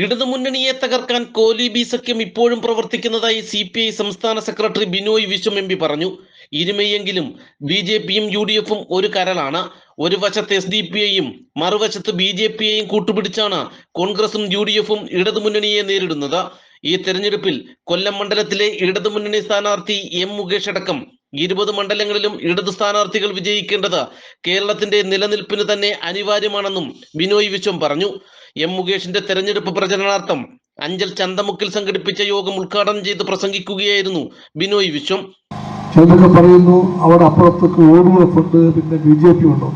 ഇടതുമുന്നണിയെ തകർക്കാൻ കോലി ബി സഖ്യം ഇപ്പോഴും പ്രവർത്തിക്കുന്നതായി സി പി ഐ സംസ്ഥാന secretary Binoy Viswam M P പറഞ്ഞു. ഇരുമയെങ്കിലും ബി ജെ പിയും യു ഡി എഫും ഒരു കരളാണ്. ഒരു വശത്ത് എസ് ഡി പി ഐയും മറുവശത്ത് ബി ജെ പിയെയും കൂട്ടുപിടിച്ചാണ് കോൺഗ്രസും യു ഡി എഫും ഇടതുമുന്നണിയെ നേരിടുന്നത്. ഈ തെരഞ്ഞെടുപ്പിൽ കൊല്ലം മണ്ഡലത്തിലെ ഇടതുമുന്നണി സ്ഥാനാർത്ഥി എം മുകേഷ് അടക്കം ഇരുപത് മണ്ഡലങ്ങളിലും ഇടതു സ്ഥാനാർത്ഥികൾ വിജയിക്കേണ്ടത് കേരളത്തിന്റെ നിലനിൽപ്പിന് തന്നെ അനിവാര്യമാണെന്നും ബിനോയ് വിശ്വം പറഞ്ഞു. എം മുകേഷിന്റെ തെരഞ്ഞെടുപ്പ് പ്രചരണാർത്ഥം അഞ്ചൽ ചന്തമുക്കിൽ സംഘടിപ്പിച്ച യോഗം ഉദ്ഘാടനം ചെയ്ത് പ്രസംഗിക്കുകയായിരുന്നു ബിനോയ് വിശ്വം. ചിലരൊക്കെ പറയുന്നു അവിടെ അപ്പുറത്തേക്ക് ഉണ്ട് പിന്നെ ബി ജെ പി ഉണ്ടോ?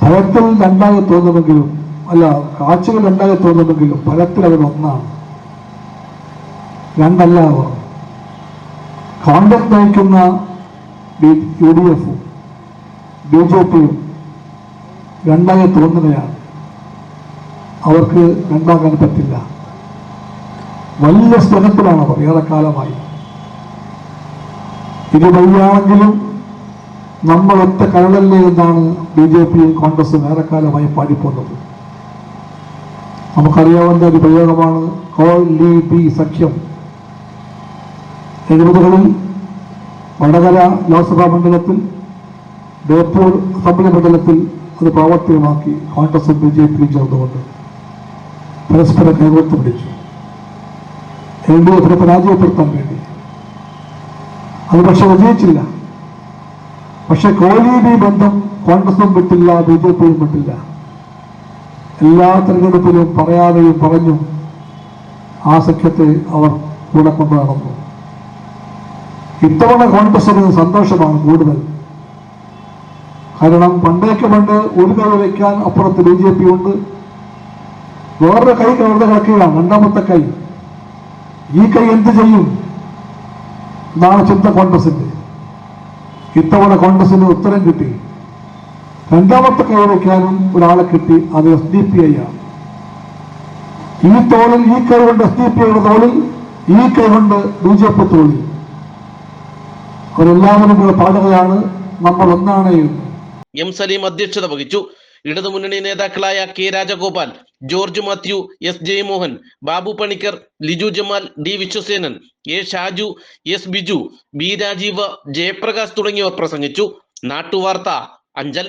ഫലത്തിൽ രണ്ടായി തോന്നുമെങ്കിലും അല്ല കാഴ്ചകൾ രണ്ടായി തോന്നുമെങ്കിലും ഫലത്തിൽ അവരൊന്നാണ് രണ്ടല്ല അവർ കോൺഗ്രസ് നയിക്കുന്ന യു ഡി എഫും ബി ജെ പിയും രണ്ടായി തോന്നുകയാണ്. അവർക്ക് രണ്ടാകാൻ പറ്റില്ല. വലിയ സ്നേഹത്തിലാണ് അവർ ഏറെക്കാലമായി. ഇത് വഴിയാണെങ്കിലും നമ്മൾ ഒറ്റ കരളല്ലേ എന്നാണ് ബി ജെ പി കോൺഗ്രസും ഏറെക്കാലമായി പാടിപ്പോന്നത്. നമുക്കറിയാവുന്ന ഒരു പ്രയോഗമാണ് കോൾ ലീ ബി സഖ്യം. എഴുപതുകളിൽ വടകര ലോക്സഭാ മണ്ഡലത്തിൽ ബേപ്പൂർ അസംബ്ലി മണ്ഡലത്തിൽ അത് പ്രാവർത്തികമാക്കി കോൺഗ്രസും ബി ജെ പിയും ചേർന്നുകൊണ്ട് പരസ്പരം കൈകോർത്ത് പിടിച്ചു. എൽ ഡി എഫിനെ പരാജയപ്പെടുത്താൻ വേണ്ടി. അത് പക്ഷെ വിജയിച്ചില്ല. പക്ഷെ കോലീബി ബന്ധം കോൺഗ്രസും വിട്ടില്ല ബി ജെ പിയും വിട്ടില്ല. എല്ലാ തെരഞ്ഞെടുപ്പിലും പറയാതെയും പറഞ്ഞു ആ സഖ്യത്തെ അവർ കൂടെ കൊണ്ടു നടന്നു ഇത്തവണ കോൺഗ്രസിന് സന്തോഷമാണ് കൂടുതൽ. കാരണം പണ്ടേക്ക് പണ്ട് ഒരു കൈ വയ്ക്കാൻ അപ്പുറത്ത് ബി ജെ പി ഉണ്ട്. വേറൊരു കൈ കവർന്ന് കിടക്കുകയാണ് രണ്ടാമത്തെ കൈ. ഈ കൈ എന്ത് ചെയ്യും? എന്നാണ് ചിന്ത കോൺഗ്രസിന്റെ. ഇത്തവണ കോൺഗ്രസിന് ഉത്തരം കിട്ടി. രണ്ടാമത്തെ കൈ വയ്ക്കാനും ഒരാളെ കിട്ടി അത് എസ് ഡി പി ഐ ആണ്. ഈ തോളിൽ ഈ കൈ കൊണ്ട് എസ് ഡി പി ഐയുടെ തോളിൽ ഈ കൈ കൊണ്ട് ബി ജെ പി തോളിൽ അവരെല്ലാവരും കൂടെ പാടുകയാണ് നമ്മൾ ഒന്നാണ് എം സലീം അധ്യക്ഷത വഹിച്ചു. ഇടതുമുന്നണി നേതാക്കളായ K Rajagopal George Mathew S Jayamohan Babu Panicker Liju Jamal D Viswasenan A Shaju S Biju B Rajeev Jayaprakash തുടങ്ങിയവർ പ്രസംഗിച്ചു. നാട്ടുവാർത്ത അഞ്ചൽ.